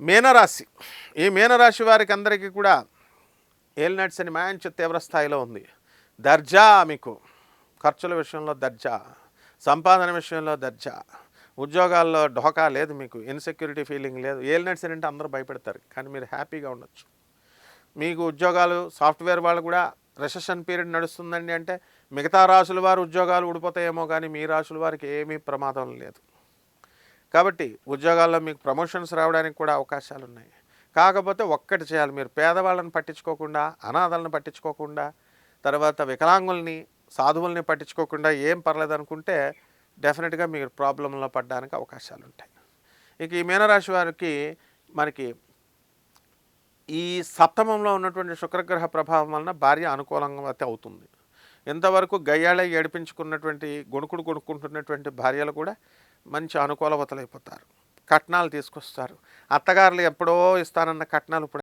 మీనరాశి. ఈ మీనరాశి వారికి అందరికీ కూడా ఏలినట్స్ అని మంచి తీవ్ర స్థాయిలో ఉంది. దర్జా మీకు. ఖర్చుల విషయంలో దర్జా. సంపాదన విషయంలో దర్జా. ఉద్యోగాల్లో ఢోకా లేదు మీకు. ఇన్సెక్యూరిటీ ఫీలింగ్ లేదు. ఏలినట్స్ అంటే అందరూ భయపెడతారు. కానీ మీరు హ్యాపీగా ఉండొచ్చు. మీకు ఉద్యోగాలు సాఫ్ట్వేర్ వాళ్ళు కూడా రెసెషన్ పీరియడ్ నడుస్తుందండి అంటే మిగతా రాసుల వారు ఉద్యోగాలు ఊడిపోతాయేమో కానీ మీ రాసుల వారికి ఏమీ ప్రమాదం లేదు. కాబట్టి ఉద్యోగాల్లో మీకు ప్రమోషన్స్ రావడానికి కూడా అవకాశాలు ఉన్నాయి కాకపోతే ఒక్కటి చేయాలి. మీరు పేదవాళ్ళని పట్టించుకోకుండా అనాథలను పట్టించుకోకుండా తర్వాత వికలాంగుల్ని సాధువుల్ని పట్టించుకోకుండా ఏం పర్లేదు అనుకుంటే డెఫినెట్గా మీరు ప్రాబ్లంలో పడడానికి అవకాశాలు ఉంటాయి ఇక ఈ మీనరాశి వారికి మనకి ఈ సప్తమంలో ఉన్నటువంటి శుక్రగ్రహ ప్రభావం వలన భార్య అనుకూలంగా అయితే అవుతుంది. ఇంతవరకు గయ్యాళ ఏడిపించుకున్నటువంటి గొణుకుడు కొనుక్కుంటున్నటువంటి భార్యలు కూడా మంచి అనుకూలవతలైపోతారు. కట్నాలు తీసుకొస్తారు. అత్తగారులు ఎప్పుడో ఇస్తానన్న కట్నాలు ఇప్పుడు